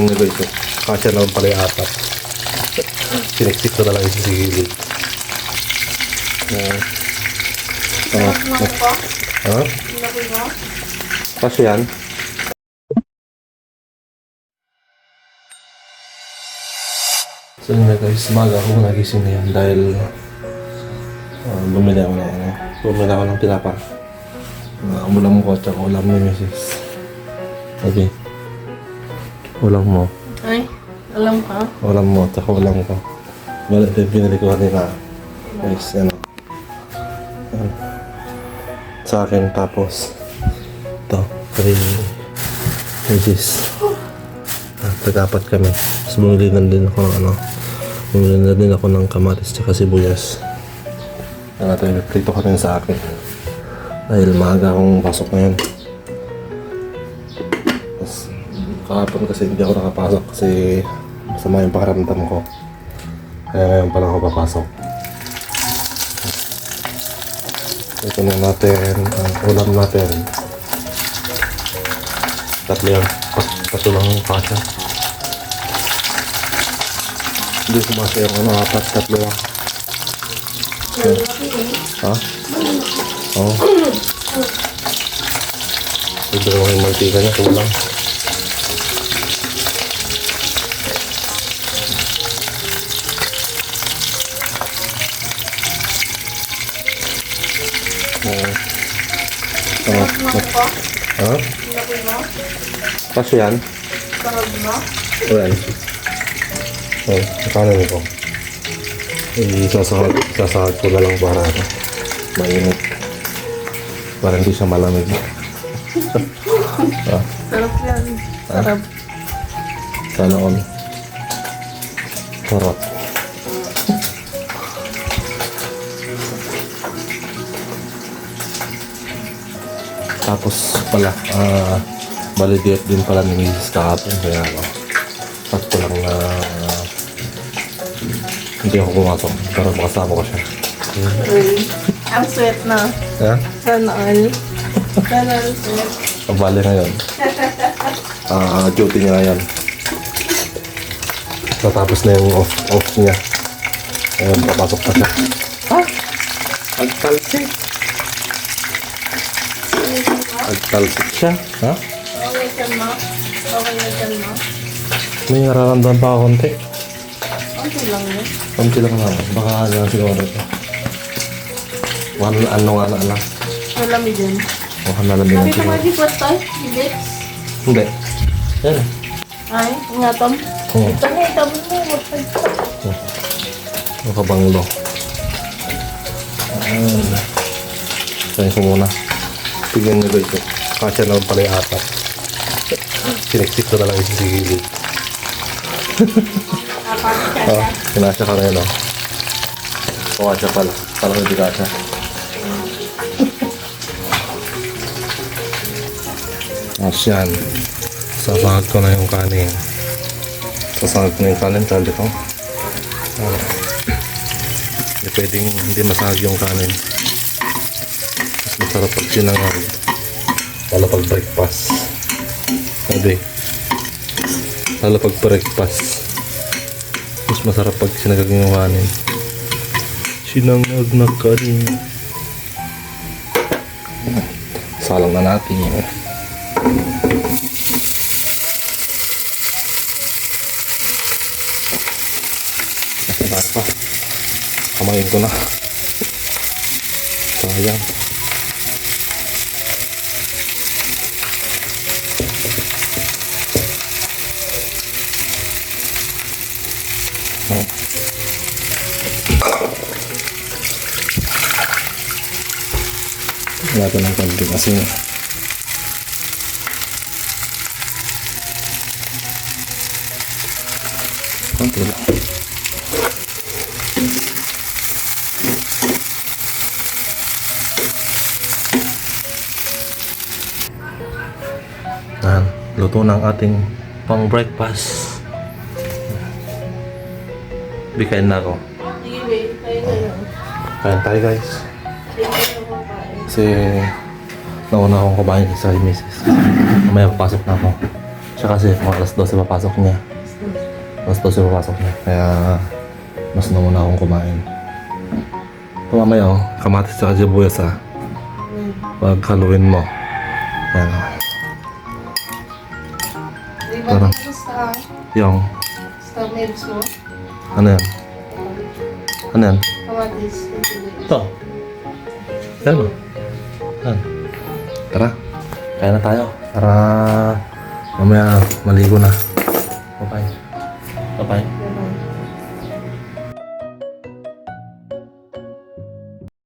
Ano ba ito? Kasya naman pala yung apat. Siniksik ko na lang sa gilid. Uh, uh, ha? Kasya yan? So yun na guys, maga ako nagising na yan dahil uh, bumili ako na ano, bumili ako ng tinapa. Uh, ulam ko at saka ulam ni Mrs. Okay. Ulam mo. Ay, alam ka? Ulam mo at saka ulam ko. Yung pinili ko kanina. Guys, ano. Ano. Sa akin tapos ito, kay Mrs. Ah, tag-apat kami. Tapos bumili na din ako ng ano. Bumili na din ako ng kamatis tsaka sibuyas. Ano ito, prito ko rin sa akin. Dahil maaga akong pasok ngayon. Kahapon kasi hindi ako nakapasok kasi masama yung pakiramdam ko. Kaya ngayon pa lang ako papasok. Ito na natin ang ulam natin. Tatlo yung kasya. Hindi sumasya yung ano, apat, tatlo lang. Ha? Oo. Ito lang yung mantika niya, kulang. Oo. Oo. Ha? Kasi yan? Sarap ba? Ayan. Oh, nakano nito. Isasahag, isasahag ko na lang para ano, mainit. Para hindi siya malamig. ah, Sarap yan. Sarap. sana all. Sarap. Tapos pala, ah, bali diet din pala ni Mrs. kahapon. Kaya ano, sakto lang na ah, hindi ako pumasok. Pero makasama ko siya. Uy, ang sweet na. Ha? Sana all. Sana all sweet. Ang bali ngayon. Ah, duty niya ngayon. Natapos na yung off, off niya. Ngayon, papasok pa siya. Ha? Agtalsik. Agtalsik siya. Ha? Okay ka ma? Okay na dyan ma? May nararamdaman pa ako konti. Okay lang yun. Konti lang naman. Baka ano siguro ito. One, ano nga na lang. Malamig din. Baka lang Nakita mo siguro. di po tayo? Hindi. Hindi. Yan. Ay, ingatom. Oo. Ito na, ito mo. Nakabanglo. Ayan. Sayin ko muna. Tignan nyo ito? Kasya naman pala yung apat. Siniksik ko na lang isa sa gilid. Oh, kinasya ka ngayon, oh. O, kasya pala. Parang hindi kasya. Asyan. Sasahag ko na yung kanin. Sasahag ko na yung kanin, sabi ko. Ano? Hindi pwedeng hindi masahag yung kanin. Mas masarap pag sinangag. Lalo pag breakfast. Sabi. Lalo pag breakfast. Mas masarap pag sinagag yung. Sinangag na kanin. Salang na natin. Nasaan pa? Kamayin ko na. Sayang. Wala ko ng konting asin. Konti lang. Yan, luto ng ating pang breakfast. Bikain na ako. Sige, wait. Tayo tayo. Kain tayo guys. Kasi nauna akong kumain sa Mrs. Mamaya papasok na ako. Siya kasi mga alas 12 papasok niya. Alas 12 papasok niya. Kaya mas na muna akong kumain. Ito mamaya oh, kamatis sa sibuyas ah. Hmm. Pag haluin mo. Yan oh. Sa Yung, sa meals mo? Ano yan? Ano yan? Ito. Yan o. Yan. Tara. Kaya na tayo. Para mamaya maligo na. Bye-bye. Bye-bye.